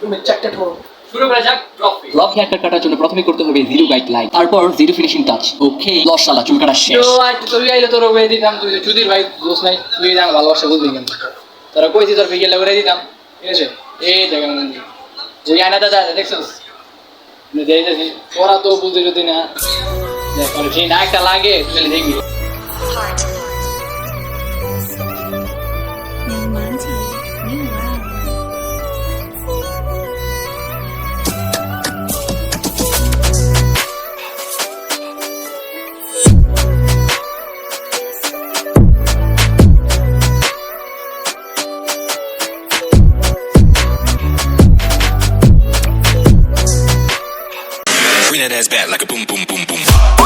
তুমি চারটে শুরু করা যাক ট্রফি লক হেয়ার কাট কাটার জন্য প্রথমে করতে হবে জিরো গাইড লাইন তারপর জিরো ফিনিশিং টাচ ওকে লস শালা চুল কাটা শেষ। তো আজ তোর ওয়ে দিতাম তুই চুদির ভাই দোষ নাই। তুই জান ভালোবাসা বুঝবি কেন? তোরা কইছি তোর বিকেলে করে দিতাম ঠিক আছে? এই জায়গা যে আয়না দাদা দেখছিস? দেখেছি তোরা তো বুঝতে যদি না যে না একটা লাগে দেখবি. 你 it ass back like a boom, boom, boom, boom.